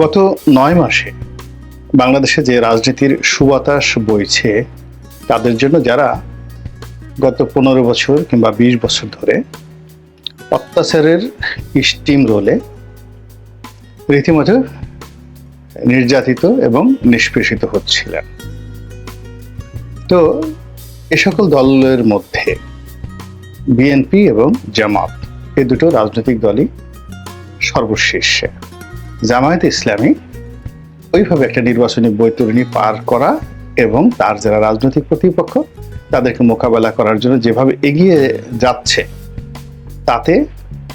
গত নয় মাসে বাংলাদেশে যে রাজনীতির সুবাতাস বইছে, তাদের জন্য যারা গত পনেরো বছর কিংবা বিশ বছর ধরে অত্যাচারের স্টিম রোলে রীতিমতো নির্যাতিত এবং নিষ্পেষিত হচ্ছিলেন। তো এ সকল দলের মধ্যে বিএনপি এবং জামাত, এ দুটো রাজনৈতিক দলই সর্বশীর্ষে জামায়াত ইসলামী ওইভাবে একটা নির্বাচনী বৈতরণী পার করা এবং তার যারা রাজনৈতিক প্রতিপক্ষ, তাদেরকে মোকাবেলা করার জন্য যেভাবে এগিয়ে যাচ্ছে, তাতে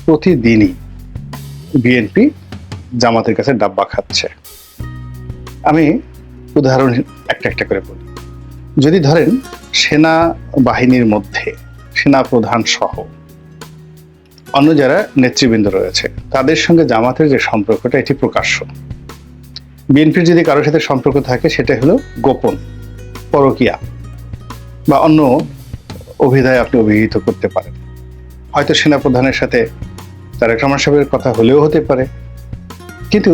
প্রতিদিনই বিএনপি জামাতের কাছে ডাব্বা খাচ্ছে। আমি উদাহরণ একটা একটা করে বলি। যদি ধরেন সেনা বাহিনীর মধ্যে সেনা প্রধান সহ অন্য যারা নেতৃবৃন্দ রয়েছে, তাদের সঙ্গে জামাতের যে সম্পর্কটা, এটি প্রকাশ্য। বিএনপির যদি কারোর সাথে সম্পর্ক থাকে, সেটা হলো গোপন, পরকিয়া বা অন্য অভিধায় আপনি অভিহিত করতে পারেন। হয়তো সেনাপ্রধানের সাথে তারেক রহমান সাহেবের কথা হলেও হতে পারে। কিন্তু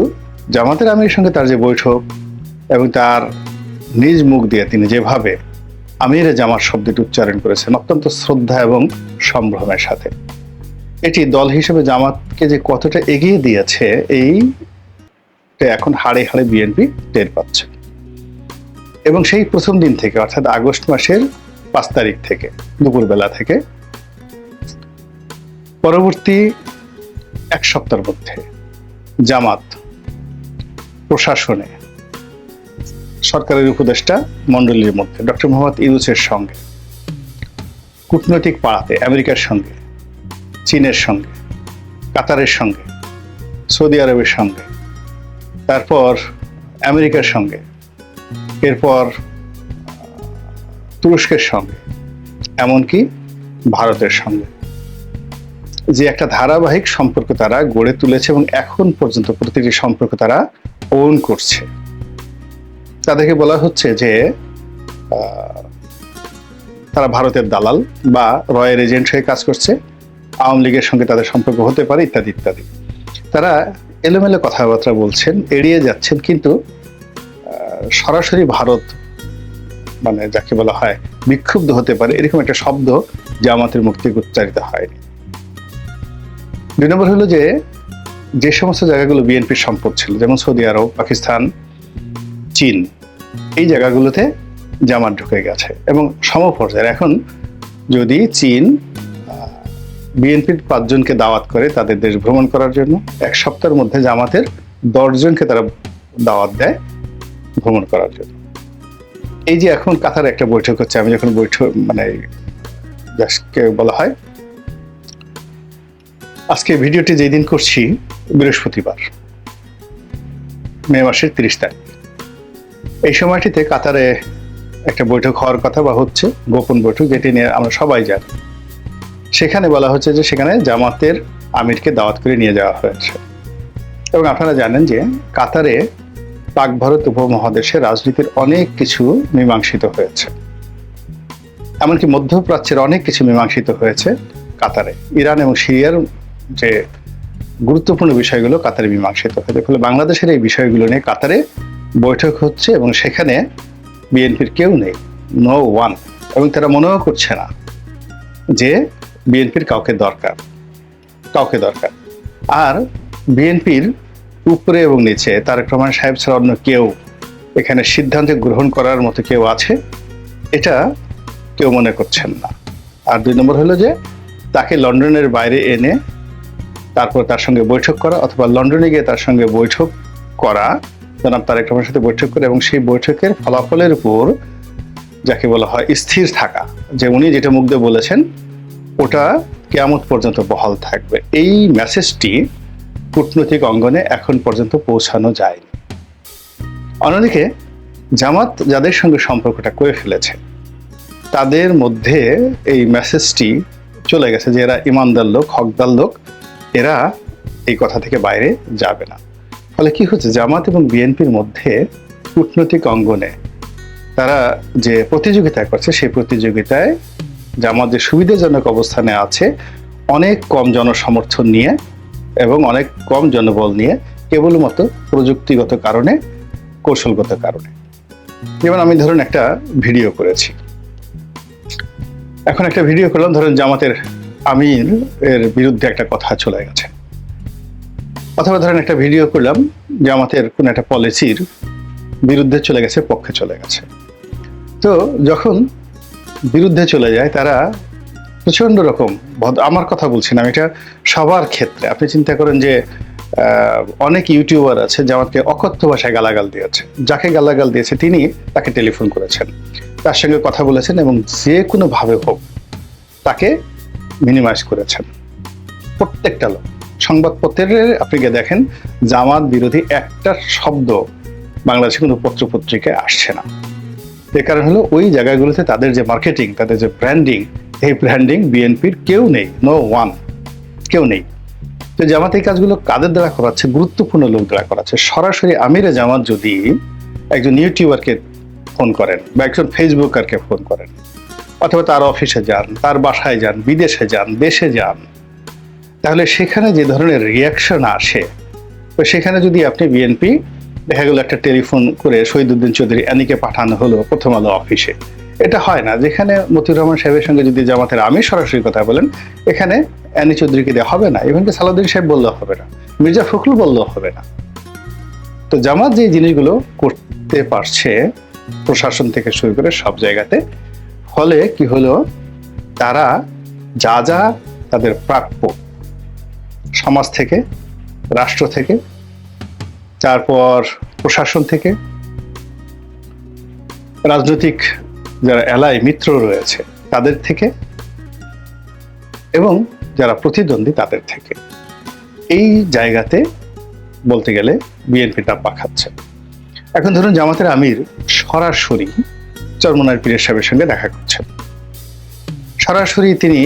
জামাতের আমির সঙ্গে তার যে বৈঠক এবং তার নিজ মুখ দিয়ে তিনি যেভাবে আমিরে জামাত শব্দটি উচ্চারণ করেছেন, অত্যন্ত শ্রদ্ধা এবং সম্ভ্রমের সাথে। এটি দল হিসেবে জামাতকে যে কতটা এগিয়ে দিয়েছে এই এখন হাড়ে হাড়ে বিএনপি টের পাচ্ছে। এবং সেই প্রথম দিন থেকে, অর্থাৎ আগস্ট মাসের পাঁচ তারিখ থেকে, দুপুরবেলা থেকে, পরবর্তী এক সপ্তাহের মধ্যে জামাত প্রশাসনে, সরকারের উপদেষ্টা মণ্ডলীর মধ্যে, ডক্টর মোহাম্মদ ইউনুসের সঙ্গে, কূটনৈতিক পাড়াতে, আমেরিকার সঙ্গে চীনের সঙ্গে, কাতারের সঙ্গে, সৌদি আরবের সঙ্গে, তারপর আমেরিকার সঙ্গে, এরপর তুরস্কের সঙ্গে, এমনকি ভারতের সঙ্গে। যে একটা ধারাবাহিক সম্পর্ক তারা গড়ে তুলেছে এবং এখন পর্যন্ত প্রতিটি সম্পর্ক তারা ওন করছে। তাদেরকে বলা হচ্ছে যে তারা ভারতের দালাল বা রয়্যাল এজেন্ট হয়ে কাজ করছে। আওয়ামী লীগের সঙ্গে তাদের সম্পর্ক হতে পারে, ইত্যাদি ইত্যাদি। তারা এলোমেলো কথাবার্তা বলছেন, এড়িয়ে যাচ্ছেন, কিন্তু সরাসরি ভারত মানে যাকে বলা হয়, বিক্ষুব্ধ হতে পারে, এরকম একটা শব্দ জামাতের মুখ থেকে উচ্চারিত হয়নি। দুই নম্বর হলো যে যে সমস্ত জায়গাগুলো বিএনপির সম্পদ ছিল, যেমন সৌদি আরব, পাকিস্তান, চীন, এই জায়গাগুলোতে জামাত ঢুকে গেছে এবং সমপর্যায়ের। এখন যদি চীন বিএনপির পাঁচজনকে দাওয়াত করে তাদের দেশ ভ্রমণ করার জন্য। এক সপ্তাহের মধ্যে জামাতের দশজনকে তারা দাওয়াত দেয় ভ্রমণ করার জন্য। এই যে এখন কাতার একটা বৈঠক হচ্ছে, আমি যখন বৈঠক মানে যাকে বলা হয়, আজকে ভিডিওটি যেই দিন করছি, বৃহস্পতিবার, মে মাসের তিরিশ তারিখ। এই সময়টিতে কাতারে একটা বৈঠক হওয়ার কথা বা হচ্ছে, গোপন বৈঠক, যেটি নিয়ে আমরা সবাই জানি। সেখানে বলা হচ্ছে যে সেখানে জামাতের আমিরকে দাওয়াত করে নিয়ে যাওয়া হয়েছে। এবং আপনারা জানেন যে কাতারে পাক ভারত উপমহাদেশে রাজনীতির অনেক কিছু মীমাংসিত হয়েছে। এমনকি মধ্যপ্রাচ্যের অনেক কিছু মীমাংসিত হয়েছে কাতারে। ইরান এবং সিরিয়ার যে গুরুত্বপূর্ণ বিষয়গুলো কাতারে মীমাংসিত হয়েছে। ফলে বাংলাদেশের এই বিষয়গুলো নিয়ে কাতারে বৈঠক হচ্ছে এবং সেখানে বিএনপির কেউ নেই নো ওয়ান এবং তারা মনেও করছে না যে বিএনপির কাউকে দরকার কাউকে দরকার। আর বিএনপির উপরে এবং নিচে তারেক রহমান সাহেব ছাড়া অন্য কেউ এখানে সিদ্ধান্ত গ্রহণ করার মতো কেউ আছে? এটা কেউ মনে করছেন না। আর দুই নম্বর হলো যে, তাকে লন্ডনের বাইরে এনে তারপর তার সঙ্গে বৈঠক করা অথবা লন্ডনে গিয়ে তার সঙ্গে বৈঠক করা, জনাব তারেক রহমানের সাথে বৈঠক করে এবং সেই বৈঠকের ফলাফলের উপর যাকে বলা হয় স্থির থাকা, যে উনি যেটা দিয়ে বলেছেন ওটা কেয়ামত পর্যন্ত বহাল থাকবে। এই মেসেজটি কূটনৈতিক অঙ্গনে এখন পর্যন্ত পৌঁছানো যায়নি। অন্যদিকে, জামাত যাদের সঙ্গে সম্পর্কটা করে ফেলেছে, তাদের মধ্যে এই মেসেজটি চলে গেছে যে এরা ইমানদার লোক, হকদার লোক, এরা এই কথা থেকে বাইরে যাবে না। ফলে কি হচ্ছে? জামাত এবং বিএনপির মধ্যে কূটনৈতিক অঙ্গনে তারা যে প্রতিযোগিতা করছে, সেই প্রতিযোগিতায় যে সুবিধাজনক অবস্থানে আছে, অনেক কম জনসমর্থন নিয়ে এবং অনেক কম জনবল নিয়ে কেবলমাত্র প্রযুক্তিগত কারণে, কৌশলগত কারণে। যেমন আমি ধরুন একটা ভিডিও করেছি। এখন একটা ভিডিও করলাম, ধরেন জামাতের আমির এর বিরুদ্ধে একটা কথা চলে গেছে। অথবা ধরেন একটা ভিডিও করলাম, জামাতের কোন একটা পলিসির বিরুদ্ধে চলে গেছে, পক্ষে চলে গেছে। তো যখন বিরুদ্ধে চলে যায়, তারা প্রচণ্ড রকম আমার কথা বলছি না এটা সবার ক্ষেত্রে। আপনি চিন্তা করেন যে অনেক ইউটিউবার আছে জামাতকে অকথ্য ভাষায় গালাগাল দিয়েছে। যাকে গালাগাল দিয়েছে তিনি তাকে টেলিফোন করেছেন। তার সঙ্গে কথা বলেছেন এবং যে কোনো ভাবে হোক তাকে মিনিমাইজ করেছেন। প্রত্যেকটা লোক। সংবাদপত্রের আপনি গিয়ে দেখেন, জামাত বিরোধী একটা শব্দ বাংলাদেশে কোনো পত্র পত্রিকায় আসছে না। এর কারণ হলো ওই জায়গাগুলোতে তাদের যে মার্কেটিং তাদের যে ব্র্যান্ডিং এই ব্র্যান্ডিং বিএনপির কেউ নেই নো ওয়ান কেউ নেই। তো জামাত এই কাজগুলো কাদের দ্বারা করাচ্ছে? গুরুত্বপূর্ণ লোক দ্বারা করাচ্ছে। সরাসরি আমিরে জামাত যদি একজন ইউটিউবারকে ফোন করেন বা একজন ফেসবুকারকে ফোন করেন, অথবা তার অফিসে যান, তার বাসায় যান, বিদেশে যান, দেশে যান, তাহলে সেখানে যে ধরনের রিয়াকশন আসে সেখানে যদি আপনি বিএনপি দেখা গেল একটা টেলিফোন করে শহীদুদ্দিন চৌধুরী অ্যানিকে পাঠানো হলো প্রথম আলো অফিসে। এটা হয় না। যেখানে মতিউর রহমান সাহেবের সঙ্গে যদি জামাতের আমি সরাসরি কথা বলেন, এখানে অ্যানি চৌধুরীকে দেওয়া হবে না। ইভেনকি সালাউদ্দিন সাহেব বললেও হবে না। মির্জা ফখরুল বললেও হবে না। তো জামাত যে জিনিসগুলো করতে পারছে, প্রশাসন থেকে শুরু করে সব জায়গাতে, ফলে কি হলো? তারা যা যা তাদের প্রাপ্য সমাজ থেকে, রাষ্ট্র থেকে তারপর প্রশাসন থেকে রাজনৈতিক যারা এলাই মিত্র রয়েছে, তাদের থেকে এবং যারা প্রতিদ্বন্দ্বী, তাদের থেকে। এই জায়গাতে বলতে গেলে বিএনপি ডাব্বা খাচ্ছে এখন ধরুন জামাতের আমির সরাসরি চরমনার পীরের সাহেবের সঙ্গে দেখা করছেন। সরাসরি তিনি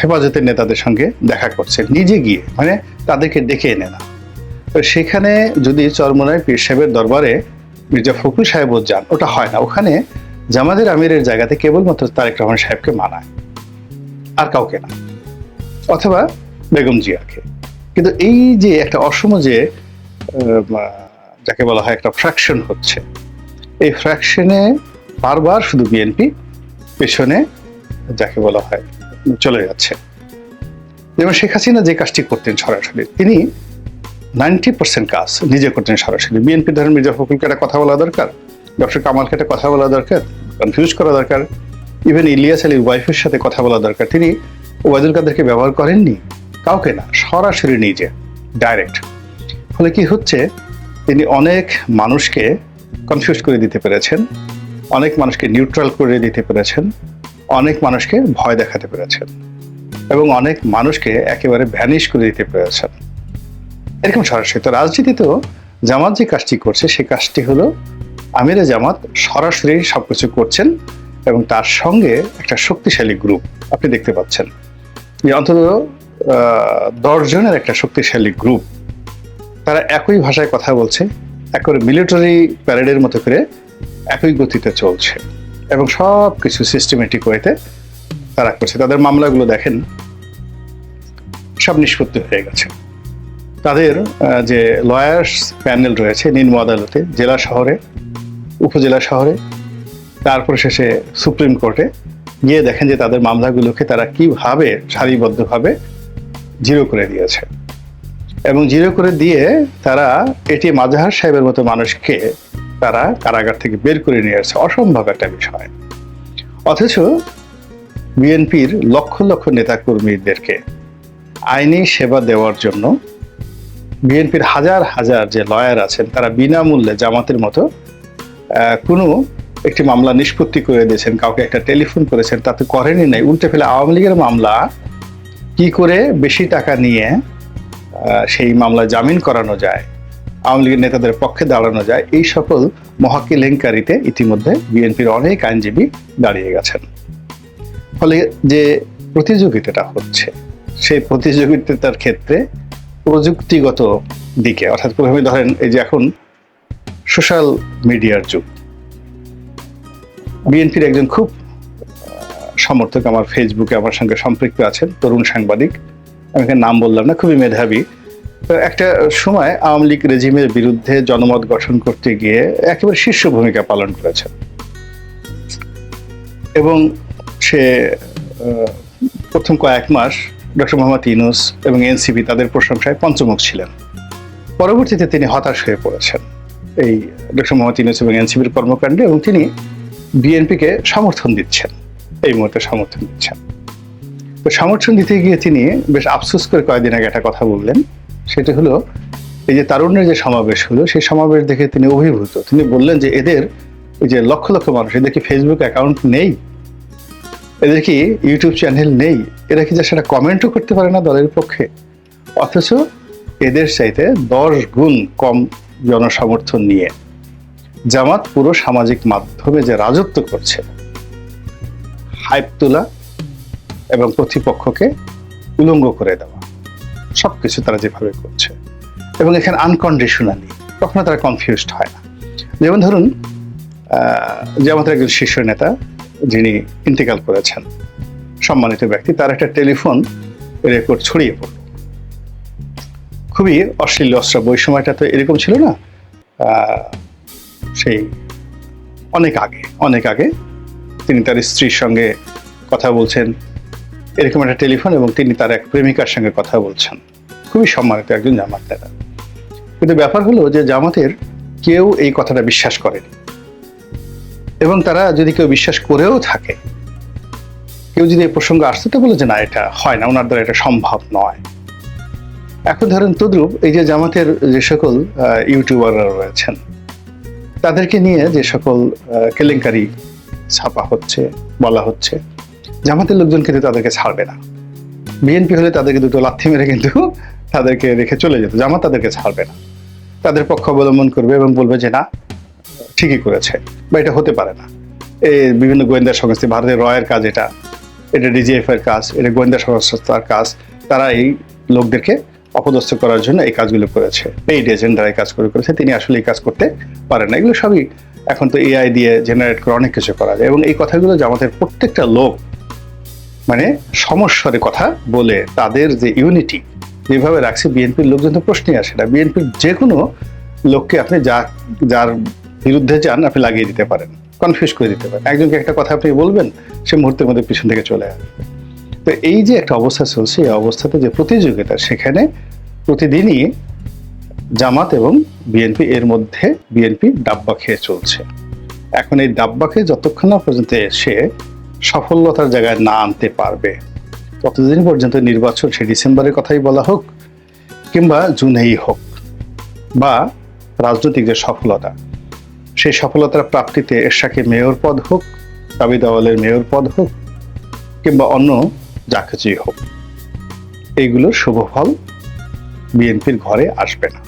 হেফাজতের নেতাদের সঙ্গে দেখা করছেন। নিজে গিয়ে মানে তাদেরকে ডেকে এনে না। সেখানে যদি চরমনায় পীর সাহেবের দরবারে মির্জা ফখরুল সাহেবও যান, ওটা হয় না। ওখানে জামাদের আমিরের জায়গাতে কেবলমাত্র তারেক রহমান সাহেবকে মানায়, আর কাউকে না। অথবা বেগম জিয়াকে। কিন্তু এই যে একটা অসম যে যাকে বলা হয় একটা ফ্র্যাকশন হচ্ছে, এই ফ্র্যাকশনে বারবার শুধু বিএনপি পেছনে যাকে বলা হয় চলে যাচ্ছে। যেমন শেখ হাসিনা যে কাজটি করতেন সরাসরি, তিনি নাইনটি পার্সেন্ট কাজ নিজে করতেন সরাসরি। বিএনপি ধরেন মির্জা ফখরুলকে একটা কথা বলা দরকার, ডক্টর কামালকে একটা কথা বলা দরকার কনফিউজ করা দরকার ইভেন ইলিয়াস আলীর ওয়াইফের সাথে কথা বলা দরকার। তিনি ওবায়দুল কাদেরকে ব্যবহার করেননি, কাউকে না, সরাসরি নিজে ডাইরেক্ট ফলে কি হচ্ছে, তিনি অনেক মানুষকে কনফিউজ করে দিতে পেরেছেন, অনেক মানুষকে নিউট্রাল করে দিতে পেরেছেন, অনেক মানুষকে ভয় দেখাতে পেরেছেন, এবং অনেক মানুষকে একেবারে ভ্যানিশ করে দিতে পেরেছেন। এরকম সরাসরি। তো রাজনীতিতেও জামাত যে কাজটি করছে সে কাজটি হলো আমিরে জামাত সরাসরি সবকিছু করছেন এবং তার সঙ্গে একটা শক্তিশালী গ্রুপ আপনি দেখতে পাচ্ছেন। যে অন্তত আহ, দশ জনের একটা শক্তিশালী গ্রুপ তারা একই ভাষায় কথা বলছে একবারে মিলিটারি প্যারেডের মতো করে একই গতিতে চলছে এবং সব কিছু সিস্টেমেটিক ওয়েতে তারা করছে। তাদের মামলাগুলো দেখেন সব নিষ্পত্তি হয়ে গেছে। তাদের যে লয়ার্স প্যানেল রয়েছে নিম্ন আদালতে জেলা শহরে, উপজেলা শহরে, তারপর শেষে সুপ্রিম কোর্টে গিয়ে দেখেন যে তাদের মামলাগুলোকে তারা কীভাবে সারিবদ্ধভাবে জিরো করে দিয়েছে। এবং জিরো করে দিয়ে তারা এটি মাজাহার সাহেবের মতো মানুষকে তারা কারাগার থেকে বের করে নিয়ে আসছে। অসম্ভব একটা বিষয়। অথচ বিএনপির লক্ষ লক্ষ নেতাকর্মীদেরকে আইনি সেবা দেওয়ার জন্য বিএনপির হাজার হাজার যে লয়ার আছেন, তারা বিনামূল্যে জামাতের মতো কোনো একটি মামলা নিষ্পত্তি করে দিয়েছেন, কাউকে একটা টেলিফোন করেছেন, তাতে করেনি নাই। উল্টে ফেলে আওয়ামী লীগের মামলা, কি করে বেশি টাকা নিয়ে সেই মামলা জামিন করানো যায়, আওয়ামী লীগের নেতাদের পক্ষে দাঁড়ানো যায়, এই সকল মহাকিলেঙ্কারিতে ইতিমধ্যে বিএনপির অনেক আইনজীবী দাঁড়িয়ে গেছেন। ফলে যে প্রতিযোগিতাটা হচ্ছে, সেই প্রতিযোগিতার ক্ষেত্রে প্রযুক্তিগত দিকে, অর্থাৎ প্রথমে ধরেন এই যে এখন সোশ্যাল মিডিয়ার যুগ। বিএনপির একজন খুব সমর্থক আমার ফেসবুকে আমার সঙ্গে সম্পৃক্ত আছেন, তরুণ সাংবাদিক। আমি এখানে নাম বললাম না, খুবই মেধাবী। তো একটা সময় আওয়ামী লীগ রেজিমের বিরুদ্ধে জনমত গঠন করতে গিয়ে একেবারে শীর্ষ ভূমিকা পালন করেছেন এবং সে প্রথম কয়েক মাস ডক্টর মোহাম্মদ ইউনুস এবং এনসিপি তাদের প্রশংসায় পঞ্চমুখ ছিলেন। পরবর্তীতে তিনি হতাশ হয়ে পড়েছেন। এই ডক্টর মোহাম্মদ ইউনুস এবং এনসিপির কর্মকাণ্ডে এবং তিনি বিএনপিকে সমর্থন দিচ্ছেন। এই মুহূর্তে সমর্থন দিচ্ছেন। তো সমর্থন দিতে গিয়ে তিনি বেশ আফসোস করে কয়েকদিন আগে একটা কথা বললেন। সেটা হলো, এই যে তারুণ্যের যে সমাবেশ হলো, সেই সমাবেশ দেখে তিনি অভিভূত। তিনি বললেন যে এদের ওই যে লক্ষ লক্ষ মানুষ, এদের কি ফেসবুক অ্যাকাউন্ট নেই? এদের কি ইউটিউব চ্যানেল নেই? এরা কি যা সেটা কমেন্টও করতে পারে না দলের পক্ষে? অথচ এদের চাইতে দশ গুণ কম জনসমর্থন নিয়ে জামাত পুরো সামাজিক মাধ্যমে যে রাজত্ব করছে হাইপ তোলা এবং প্রতিপক্ষকে উলঙ্গ করে দেওয়া, সবকিছু তারা যেভাবে করছে। এবং এখানে আনকন্ডিশনালি কখনো তারা কনফিউজড হয় না। যেমন ধরুন জামাতের একজন শীর্ষ নেতা যিনি ইন্তেকাল করেছেন। সম্মানিত ব্যক্তি, তার একটা টেলিফোন রেকর্ড ছড়িয়ে পড়ল। খুবই অশ্লীল অশ্রাব ওই সময়টা তো এরকম ছিল না? সেই অনেক আগে অনেক আগে তিনি তার স্ত্রীর সঙ্গে কথা বলছেন। এরকম একটা টেলিফোন এবং তিনি তার এক প্রেমিকার সঙ্গে কথা বলছেন। খুবই সম্মানিত একজন জামাত নেতা। কিন্তু ব্যাপার হলো যে জামাতের কেউ এই কথাটা বিশ্বাস করেনি। এবং তারা যদি কেউ বিশ্বাস করেও থাকে, কেউ যদি এই প্রসঙ্গ আসতে তো বলে যে না, এটা হয় না, ওনার দ্বারা এটা সম্ভব নয়। এখন ধরেন তদ্রুপ, এই যে জামাতের যে সকল ইউটিউবাররা রয়েছেন, তাদেরকে নিয়ে যে সকল কেলেঙ্কারি ছাপা হচ্ছে, বলা হচ্ছে, জামাতের লোকজন কিন্তু তাদেরকে ছাড়বে না। বিএনপি হলে তাদেরকে দুটো লাথি মেরে কিন্তু তাদেরকে রেখে চলে যেত, জামাত তাদেরকে ছাড়বে না। তাদের পক্ষ অবলম্বন করবে এবং বলবে যে না ঠিকই করেছে, বা এটা হতে পারে না। এই বিভিন্ন গোয়েন্দা সংস্থা, ভারতের রয়ের কাজ এটা এটা ডিজিএফ এর কাজ, এটা গোয়েন্দা সংস্থার কাজ তারা এই লোকদেরকে অপদস্থ করার জন্য এই কাজগুলো করেছে। পেইড এজেন্ট এই কাজ করে করেছে, তিনি আসলে এই কাজ করতে পারেন না। এগুলো সবই এখন তো এআই দিয়ে জেনারেট করে অনেক কিছু করা যায়। এবং এই কথাগুলো যে আমাদের প্রত্যেকটা লোক মানে সমস্যার কথা বলে, তাদের যে ইউনিটি যেভাবে রাখছে বিএনপির লোকজন তো প্রশ্নই আসে না। বিএনপির যে কোনো লোককে আপনি যা, যার বিরুদ্ধে যান, আপনি লাগিয়ে দিতে পারেন কনফিউজ করে দিতে পারেন। একজনকে একটা কথা আপনি বলবেন, সে মুহূর্তের মধ্যে পিছন থেকে চলে আসবে। তো এই যে একটা অবস্থা চলছে, এই অবস্থাতে যে প্রতিযোগিতা, সেখানে প্রতিদিনই জামাত এবং বিএনপি এর মধ্যে বিএনপি ডাব্বা খেয়ে চলছে। এখন এই ডাব্বাকে যতক্ষণ না পর্যন্ত এসে সফলতার জায়গায় না আনতে পারবে, ততদিন পর্যন্ত নির্বাচন, সে ডিসেম্বরের কথাই বলা হোক, কিংবা জুনেই হোক, বা রাজনৈতিক যে সফলতা সেই সফলতার প্রাপ্তিতে এরশাকে মেয়র পদ হোক দাবি দাওয়ালের মেয়র পদ হোক, কিংবা অন্য যা কিছুই হোক। এইগুলোর শুভ ফল বিএনপির ঘরে আসবে না।